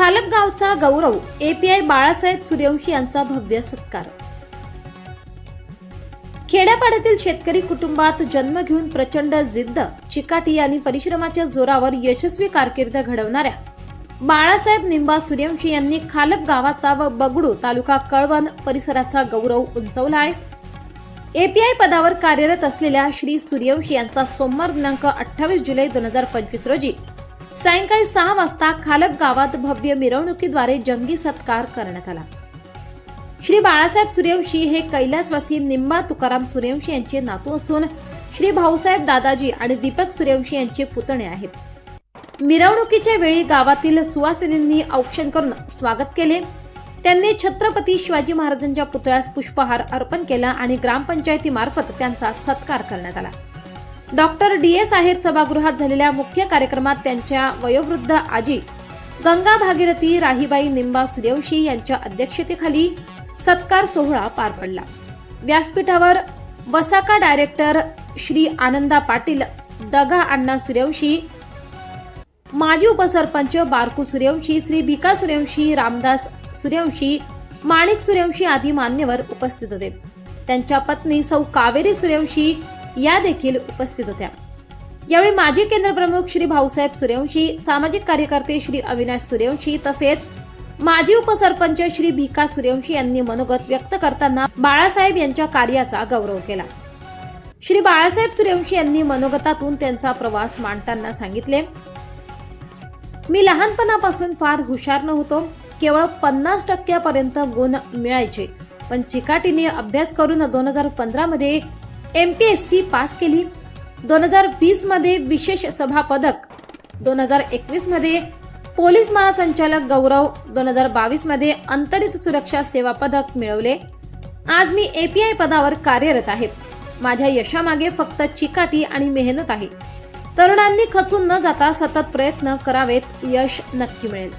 खालप गावचा गौरव एपीआय बाळासाहेब सूर्यवंशी यांचा भव्य सत्कार. खेड्यापाड्यातील शेतकरी कुटुंबात जन्म घेऊन प्रचंड जिद्द चिकाटी आणि परिश्रमाच्या जोरावर यशस्वी कारकीर्द घडवणाऱ्या बाळासाहेब निंबा सूर्यवंशी यांनी खालप गावाचा व बगडू तालुका कळवण परिसराचा गौरव उंचवला आहे. एपीआय पदावर कार्यरत असलेल्या श्री सूर्यवंशी यांचा सोमवार दिनांक अठ्ठावीस जुलै दोन हजार पंचवीस रोजी सायंकाळी सहा वाजता खालप गावात भव्य मिरवणुकीद्वारे जंगी सत्कार करण्यात आला. श्री बाळासाहेब सूर्यवंशी हे कैलासवासी निंबा तुकाराम सूर्यवंशी यांचे नातू असून श्री भाऊसाहेब दादाजी आणि दीपक सूर्यवंशी यांचे पुतणे आहेत. मिरवणुकीच्या वेळी गावातील सुवासिनींनी औक्षण करून स्वागत केले. त्यांनी छत्रपती शिवाजी महाराजांच्या पुतळ्यास पुष्पहार अर्पण केला आणि ग्रामपंचायतीमार्फत त्यांचा सत्कार करण्यात आला. डॉक्टर डी एस आहेर सभागृहात झालेल्या मुख्य कार्यक्रमात त्यांच्या वयोवृद्ध आजी गंगा भागीरथी राहीबाई निंबा सूर्यवंशी यांच्या अध्यक्षतेखाली सत्कार सोहळा पार पडला. व्यासपीठावर वसाका डायरेक्टर श्री आनंदा पाटील दगा अण्णा सूर्यवंशी माजी उपसरपंच बारकू सूर्यवंशी श्री भिका सूर्यवंशी रामदास सूर्यवंशी माणिक सूर्यवंशी आदी मान्यवर उपस्थित होते. त्यांच्या पत्नी सौ कावेरी सूर्यवंशी या देखील उपस्थित होत्या. यावेळी माजी केंद्रप्रमुख श्री भाऊसाहेब सूर्यवंशी सामाजिक कार्यकर्ते श्री अविनाश सूर्यवंशी तसेच माजी उपसरपंच श्री भिका सूर्यवंशी यांनी मनोगत व्यक्त करताना बाळासाहेब यांच्या कार्याचा गौरव केला. श्री बाळासाहेब सूर्यवंशी यांनी मनोगतातून त्यांचा प्रवास मांडताना सांगितले मी लहानपणापासून फार हुशार नव्हतो. केवळ पन्नास टक्क्यापर्यंत गुण मिळायचे. पण चिकाटीने अभ्यास करून दोन हजार पंधरामध्ये मध्ये M P S C pass केली. दोन हजार वीसमध्ये विशेष सभा पदक दोन हजार एकवीसमध्ये पोलीस महासंचालक गौरव. दोन हजार बावीसमध्ये अंतरित सुरक्षा सेवा पदक मिळवले. आज मी एपीआय पदावर कार्यरत आहे. माझ्या यशामागे फक्त चिकाटी आणि मेहनत आहे. तरुणांनी खचून न जाता सतत प्रयत्न करावेत. यश नक्की मिळेल.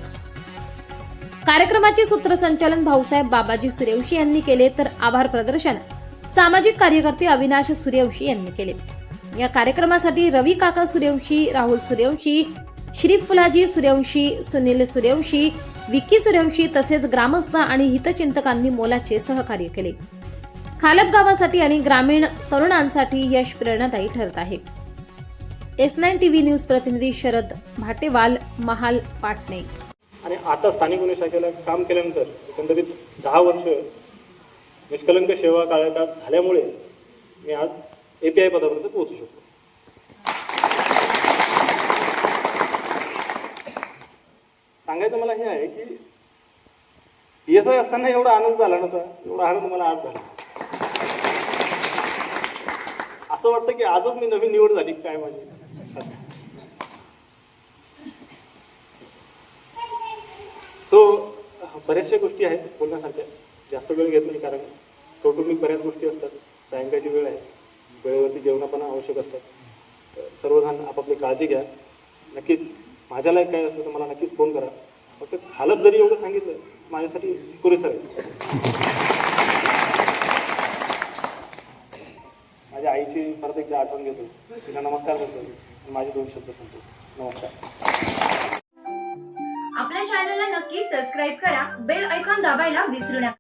कार्यक्रमाचे सूत्रसंचालन भाऊसाहेब बाबाजी सुरेवशी यांनी केले तर आभार प्रदर्शन. सामाजिक कार्यकर्ते अविनाश सूर्यवंशी यांनी केले. या कार्यक्रमासाठी रवी काका सूर्यवंशी राहुल सूर्यवंशी श्री फुलाजी सूर्यवंशी सुनील सूर्यवंशी विक्की सूर्यवंशी तसेच ग्रामस्थ आणि हितचिंतकांनी मोलाचे सहकार्य केले. खालप गावासाठी आणि ग्रामीण तरुणांसाठी यश प्रेरणादायी ठरत आहे. एस नाईन टीव्ही न्यूज प्रतिनिधी शरद भाटेवाल महाल पाटणे. आणि आता स्थानिक गुन्हे शाखेला काम केल्यानंतर एकंदरीत दहा वर्ष निष्कलंक सेवा कार्यकाळ झाल्यामुळे मी आज ए पी आय पदापर्यंत पोहोचू शकतो. सांगायचं मला हे आहे की पी एस आय असताना एवढा आनंद झाला नसा एवढा आनंद मला आज झाला. असं वाटतं की आजच मी नवीन निवड झाली काय माझी. सो बऱ्याचशा गोष्टी आहेत बोलण्यासारख्या जास्त वेळ घेत नाही कारण कौटुंबिक बऱ्याच गोष्टी असतात. सायंकाळची वेळ आहे. वेळेवरती जेवणं पण आवश्यक असतात. सर्वजण आपापली काळजी घ्या. नक्कीच माझ्या लायक काय असतं तर मला नक्कीच फोन करा. फक्त हालत जरी एवढं सांगितलं माझ्यासाठी पुरेसं आहे. माझ्या आईची परत एकदा आठवण घेतो. तिला नमस्कार करतो. माझे दोन शब्द सांगतो. नमस्कार. आपल्या चॅनलला नक्की सबस्क्राईब करा. बेल ऐकॉन दाबायला विसरू नका.